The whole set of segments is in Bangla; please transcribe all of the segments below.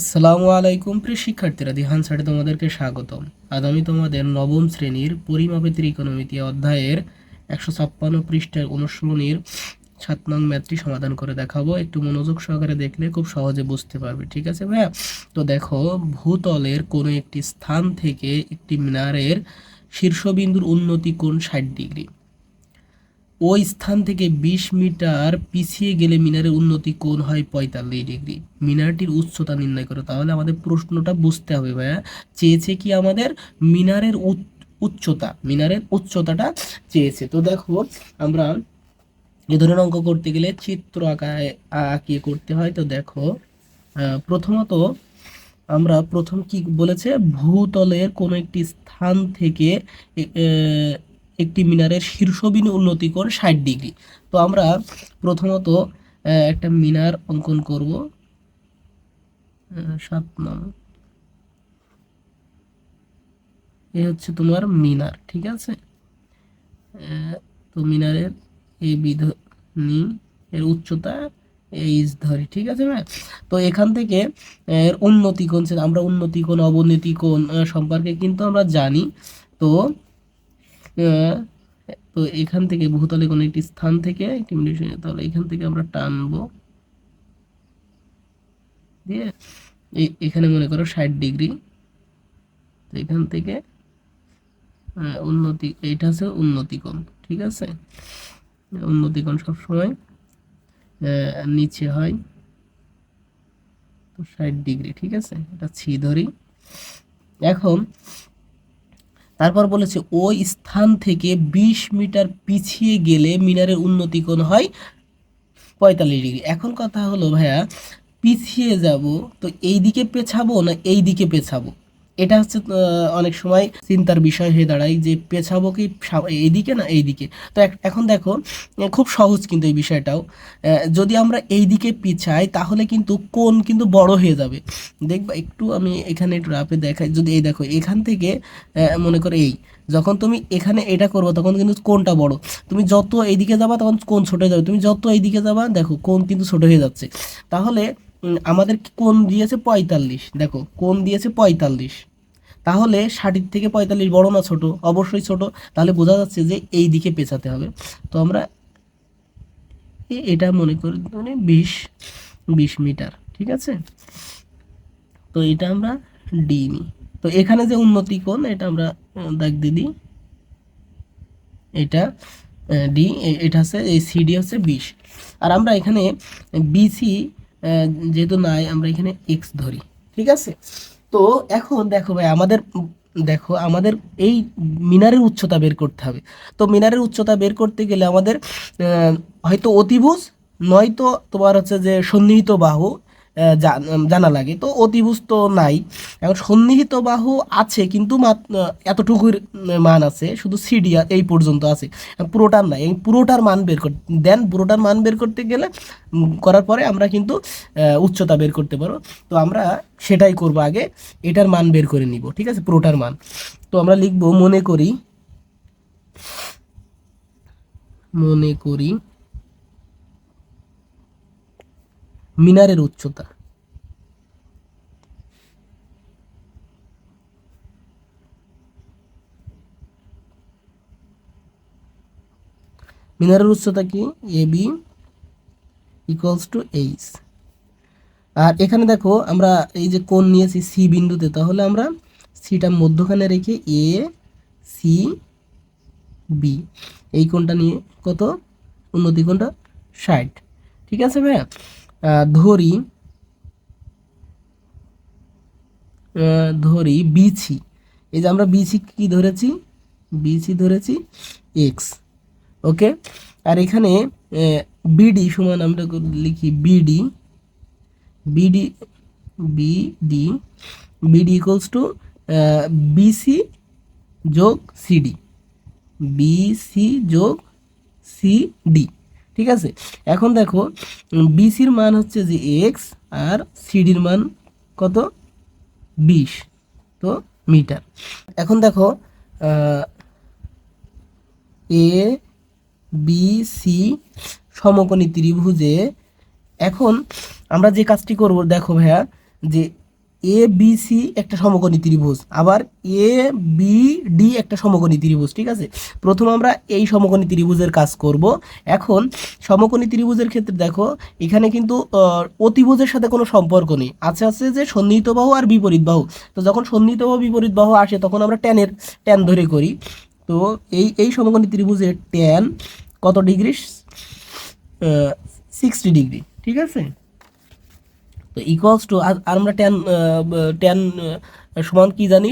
আসসালামু আলাইকুম প্রিয় শিক্ষার্থীরা, দিহান সাইডে তোমাদেরকে স্বাগতম। আজ আমি তোমাদের নবম শ্রেণির পরিমাপের ত্রিকোণমিতি অধ্যায়ের একশো ছাপ্পান্ন পৃষ্ঠার অনুশীলনীর সাত নং ম্যাথটি সমাধান করে দেখাবো। একটু মনোযোগ সহকারে দেখলে খুব সহজে বুঝতে পারবে, ঠিক আছে ভাইয়া? তো দেখো, ভূতলের কোনো একটি স্থান থেকে একটি মিনারের শীর্ষবিন্দুর উন্নতি কোণ ষাট ডিগ্রি। ওই স্থান থেকে বিশ মিটার পিছিয়ে গেলে মিনারের উন্নতি কোণ হয়? পঁয়তাল্লিশ ডিগ্রি। মিনারটির উচ্চতা নির্ণয় করো। তাহলে আমাদের প্রশ্নটা বুঝতে হবে ভাইয়া। চেয়েছে কি আমাদের? মিনারের উচ- উচ্চতা। মিনারের উচ্চতাটা চেয়েছে। তো দেখো, আমরা এ ধরনের অঙ্ক করতে গেলে চিত্র আঁকায় আঁকিয়ে করতে হয়। তো দেখো প্রথমত আমরা প্রথম কি বলেছে? ভূতলের কোনো একটি স্থান থেকে একটি মিনারের শীর্ষবিন্দু উন্নতি কোণ ষাট ডিগ্রি। তো আমরা প্রথমত একটা মিনার অঙ্কন করব। সাত নং। এ হচ্ছে তোমার মিনার, ঠিক আছে? তো মিনারের এই বিধনি এর উচ্চতা এইচ ধরি, ঠিক আছে ম্যাম? তো এখান থেকে এর উন্নতি কোণ, আমরা উন্নতি কোণ, অবনতি কোণ সম্পর্কে কিন্তু আমরা জানি। তো তো এখান থেকে ভূতলে কোনো একটি স্থান থেকে একটি মিনিট- তাহলে এখান থেকে আমরা টানবো। দিয়ে এখানে মনে করো ষাট ডিগ্রি। তো এখান থেকে উন্নতি এইটা হচ্ছে উন্নতি কোণ ঠিক আছে? উন্নতি কোণ সবসময় নিচে হয়। তো ষাট ডিগ্রি, ঠিক আছে? এটা ছি ধরি এখন তারপর বলেছে, ওই স্থান থেকে বিশ মিটার পিছিয়ে গেলে মিনারের উন্নতি কোণ হয়? পঁয়তাল্লিশ ডিগ্রি। এখন কথা হলো, ভাইয়া, পিছিয়ে যাব, তো এই দিকে পেছাবো না এই দিকে পেছাবো? এটা হচ্ছে অনেক সময় চিন্তার বিষয় হয়ে দাঁড়ায় যে পেছাবো কি এইদিকে না এইদিকে। তো এখন দেখো খুব সহজ কিন্তু এই বিষয়টাও। যদি আমরা এই দিকে পিছাই, তাহলে কিন্তু কোন কিন্তু বড় হয়ে যাবে। দেখবা, একটু আমি এখানে একটু রাপে দেখাই। যদি এই দেখো, এখান থেকে মনে করো এই, যখন তুমি এখানে এটা করবে, তখন কিন্তু কোনটা বড়। তুমি যত এইদিকে যাবা, তখন কোন ছোট হয়ে যাবে। তুমি যত এইদিকে যাবা, দেখো কোন কিন্তু ছোট হয়ে যাচ্ছে। তাহলে আমাদের কোন দিয়েছে পঁয়তাল্লিশ। দেখো কোন দিয়েছে পঁয়তাল্লিশ। তাহলে ষাটের থেকে পঁয়তাল্লিশ বড় না ছোট? অবশ্যই ছোট। তাহলে বোঝা যাচ্ছে যে এই দিকে পেছাতে হবে। তো আমরা এটা মনে করি মানে বিশ বিশ মিটার, ঠিক আছে? তো এটা আমরা ডি নিই। তো এখানে যে উন্নতি কোণ, এটা আমরা দিয়ে দিই। এটা ডি এটা হচ্ছে, এই সিডি হচ্ছে বিশ। আর আমরা এখানে বিসি যেহেতু নাই, আমরা এখানে এক্স ধরি, ঠিক আছে? তো এখন দেখো ভাই, আমাদের, দেখো আমাদের এই মিনারের উচ্চতা বের করতে হবে। তো মিনারের উচ্চতা বের করতে গেলে আমাদের হয়তো অতিভুজ, নয়তো তোমার হচ্ছে যে সন্নিহিত বাহু জান- লাগে। তো অতিভুজ তো নাই। এখন সন্নিহিত বাহু আছে, কিন্তু এতটুকুর মান আছে। শুধু সিডি এই পর্যন্ত আছে। পুরোটার নাই। এই পুরোটার মান বের করতে দেন পুরোটার মান বের করতে গেলে করার পরে আমরা কিন্তু উচ্চতা বের করতে পারব। তো আমরা সেটাই করব আগে। এটার মান বের করে নিব। ঠিক আছে? পুরোটার মান। তো আমরা লিখব, মনে করি মনে করি মিনারের উচ্চতা। মিনারের উচ্চতা কি? A B equals to H আর এখানে দেখো, আমরা এই যে কোণ নিয়েছি সি বিন্দুতে, তাহলে আমরা সিটা মধ্যখানে রেখে এ সি বি এই কোণটা নিয়ে কত? উন্নতি কোণটা ষাট। ঠিক আছে ভাইয়া? ধরি ধরি বিছি এই যে আমরা বিছি কি ধরেছি? বিছি ধরেছি এক্স ওকে আর এখানে বিডি সমান আমরা লিখি BD BD BD BD equals to BC যোগ সিডি বিসি যোগ সিডি ঠিক আছে? এখন দেখো বিসির মান হচ্ছে যে এক্স আর সিডির মান কত? বিশ। তো মিটার। এখন দেখো এ বি সি সমকোণী ত্রিভুজে এখন আমরা যে কাজটি করব, দেখো ভাইয়া, যে এ বি সি একটা সমকোণী ত্রিভুজ। আবার এ বি ডি একটা সমকোণী ত্রিভুজ, ঠিক আছে? প্রথম আমরা এই সমকোণী ত্রিভুজের কাজ করব। এখন সমকোণী ত্রিভুজের ক্ষেত্রে দেখো, এখানে কিন্তু অতিভুজের সাথে কোনো সম্পর্ক নেই। আছে আছে যে সন্নিহিত বাহু আর বিপরীত বাহু। তো যখন সন্নিহিত বাহু, বিপরীত বাহু আসে, তখন আমরা ট্যানের, ট্যান ধরে করি। তো এই এই সমকোণী ত্রিভুজের ট্যান কত ডিগ্রি? সিক্সটি ডিগ্রি, ঠিক আছে? তো ইকুয়ালস টু আর আমরা ট্যান ট্যান সমান কি জানি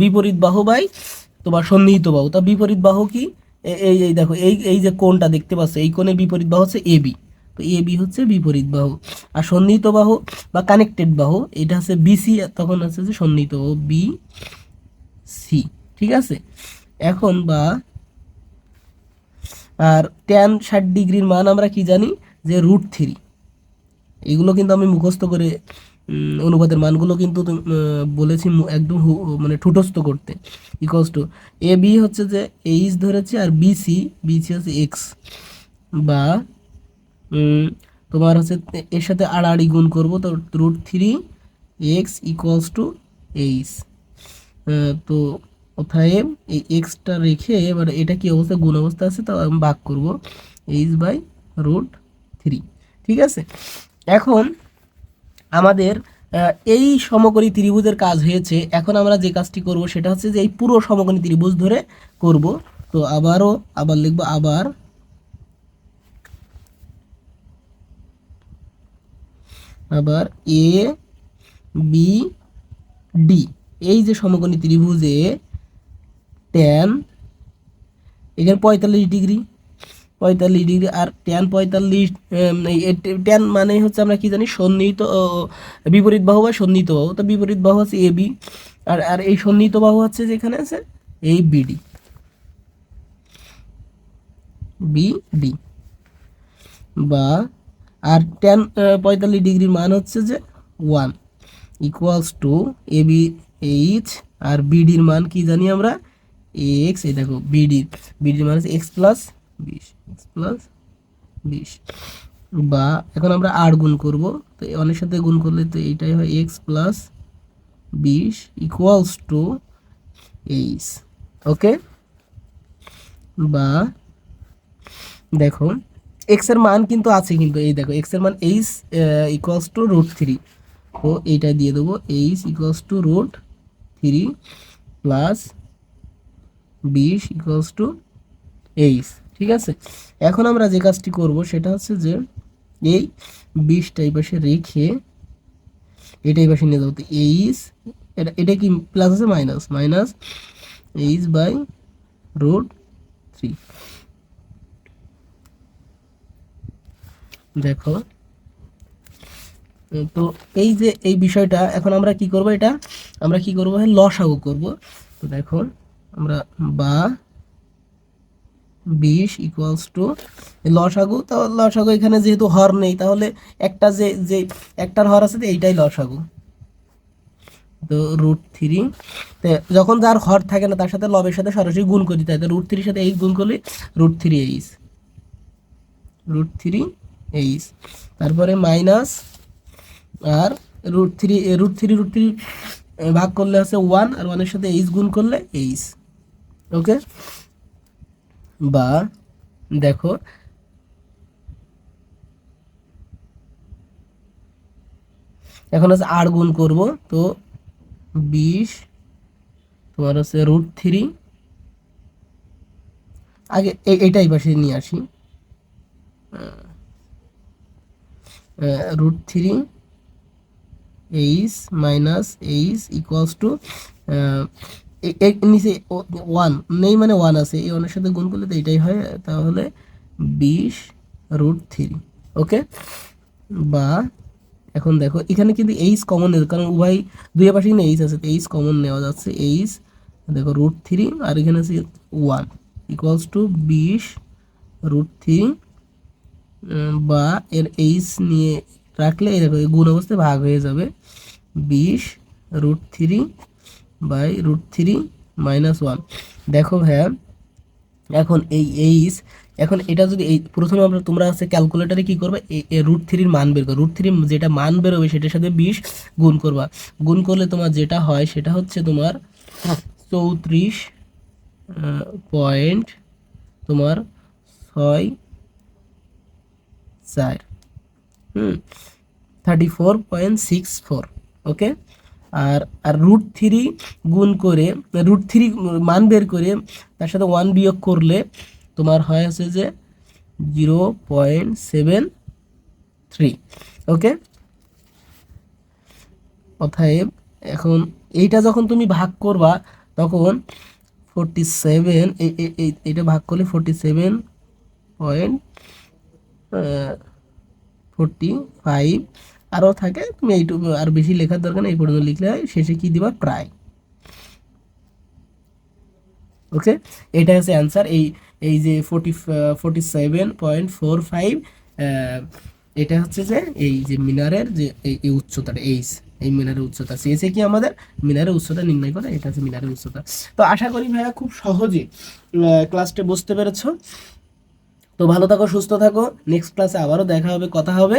বিপরীত বাহু বাই তোমার সন্নিহিত বাহু। তা বিপরীত বাহু কি? এই এই দেখো, এই এই যে কোণটা দেখতে পাচ্ছ, এই কোণের বিপরীত বাহু হচ্ছে এ বি তো এ বি হচ্ছে বিপরীত বাহু। আর সন্নিহিত বাহু বা কানেক্টেড বাহু, এটা হচ্ছে বিসি তখন হচ্ছে যে সন্নিহিত বাহু বি সি ঠিক আছে? এখন বা, আর ট্যান ষাট ডিগ্রির মান আমরা কি জানি? যে রুট থ্রি এগুলো কিন্তু আমি মুখস্থ করে অনুপাতের মানগুলো কিন্তু বলেছি একদম মানে ঠুটস্থ করতে ইকোয়াস টু এ বি হচ্ছে যে এইচ ধরেছে আর বিসি বিসি হচ্ছে এক্স বা তোমার হচ্ছে এর সাথে আড়াআড়ি গুণ করব, তো root three X equals to H তো অতএব এই এক্সটা রেখে এবার এটা কি অবস্থা, গুণ অবস্থা আছে, তো আমি ভাগ করব এইচ বাই রুট থ্রি ঠিক আছে? এখন আমাদের এই সমকোণী ত্রিভুজের কাজ হয়েছে, এখন আমরা যে কাজটি করব সেটা হচ্ছে যে এই পুরো সমকোণী ত্রিভুজ ধরে করব। তো আবারও আবার লিখব আবার। আবার এ বি ডি এই যে সমকোণী ত্রিভুজে ট্যান এখানে পঁয়তাল্লিশ ডিগ্রি। পঁয়তাল্লিশ ডিগ্রি আর ট্যান পঁয়তাল্লিশ ট্যান মানে হচ্ছে আমরা কি জানি সন্নিহিত বিপরীত বাহু বা সন্নিহিত বাহু। তো বিপরীত বাহু হচ্ছে এ বি আর আর এই সন্নিহিত বাহু হচ্ছে যেখানে আছে? এই বিডি বিডি বা, আর টেন পঁয়তাল্লিশ ডিগ্রির মান হচ্ছে যে one equals to A B H আর বিডির মান কি জানি আমরা? এক্স এই দেখো বিডি বিডির মান হচ্ছে এক্স প্লাস বিশ এক্স প্লাস বিশ। বা এখন আমরা আর গুণ করব, তো অনেক সাথে গুণ করলে তো এইটাই হয় এক্স প্লাস বিশ ইকুয়ালস টু এইচ ওকে বা দেখো এক্সের মান কিন্তু আছে কিন্তু, এই দেখো এক্সের মান H equals to root three তো এইটা দিয়ে দেবো H equals to root three plus বিশ ইকুয়ালস টু এইচ ঠিক আছে? এখন আমরা যে কাজটি করব সেটা হচ্ছে যে এই বিশটা এই পাশে রেখে এটা এই পাশে নিয়ে যাব। তো এইচ এটা এটা কি প্লাস আছে? Minus minus H by root three দেখো। তো এই যে, এই বিষয়টা, এখন আমরা কি করব এটা? আমরা কি করব? লসাগু করব। তো দেখো আমরা বা বিশ ইকুয়ালস টু লসাগু, তো লসাগু এখানে যেহেতু হর নেই, তাহলে একটা যে যে একটার হর আছে এইটাই লসাগু। তো রুট থ্রি যখন যার হর থাকে না, তার সাথে লবের সাথে সরাসরি গুণ করে দিতে হয় তো রুট থ্রির সাথে এইচ গুণ করলে root three H root three H তারপরে মাইনাস আর root three root three root three ভাগ করলে হচ্ছে ওয়ান আর ওয়ানের সাথে এইচ গুণ করলে এইচ ওকে বা দেখো, এখন হচ্ছে আট গুণ করব, তো বিশ, তোমার হচ্ছে রুট থ্রি আগে এই- এইটাই পাশে নিয়ে আসি। Root three H minus H equals to নিচে ওয়ান নেই মানে ওয়ান আছে। এই ওয়ানের সাথে গুণ করলে তো এটাই হয়, তাহলে বিশ রুট থ্রি ওকে বা এখন দেখো, এখানে কিন্তু এইচ কমন নেই, কারণ উভয় দুই পাশে কিন্তু এইচ আছে এইচ কমন নেওয়া যাচ্ছে এইচ দেখো রুট থ্রি আর এখানে আছে ওয়ান ইকুয়ালস টু বিশ রুট থ্রি বা এর এইচ নিয়ে রাখলে দেখো গুণ অবস্থায় ভাগ হয়ে যাবে। বিশ root three by root three minus one. দেখো ভাইয়া, এখন এই এইচ, এখন এটা যদি এই প্রথমে আমরা তোমরা আছে ক্যালকুলেটারে কি করবে? রুট থ্রির মান বের করবে রুট থ্রি যেটা মান বেরোবে সেটার সাথে বিশ গুণ করবা। গুণ করলে তোমার যেটা হয় সেটা হচ্ছে তোমার চৌত্রিশ পয়েন্ট তোমার ছয়, চার। হুম thirty four point six four okay আর আর রুট থ্রি গুণ করে রুট থ্রি মান বের করে তার সাথে ওয়ান বিয়োগ করলে তোমার হয় আছে যে zero point seven three okay অতএব এখন এইটা যখন তুমি ভাগ করবা, তখন ফোরটি সেভেন এইটা ভাগ করলে forty seven point forty five আরও থাকে, তুমি এইটুকু আর বেশি লেখার দরকার নেই, এই পর্যন্ত লিখলে হয়, শেষে কি দিবা? প্রায় ওকে এটা হচ্ছে অ্যান্সার এই এই যে forty forty seven point four five এটা হচ্ছে যে এই যে মিনারের যে এই উচ্চতাটা এইস এই মিনারের উচ্চতা চেয়েছে কি আমাদের? মিনারের উচ্চতা নির্ণয় করে, এটা হচ্ছে মিনারের উচ্চতা। তো আশা করি ভাইয়া খুব সহজে ক্লাসটা বুঝতে পেরেছ। তো ভালো থাকো, সুস্থ থাকো। নেক্সট ক্লাসে আবারও দেখা হবে, কথা হবে।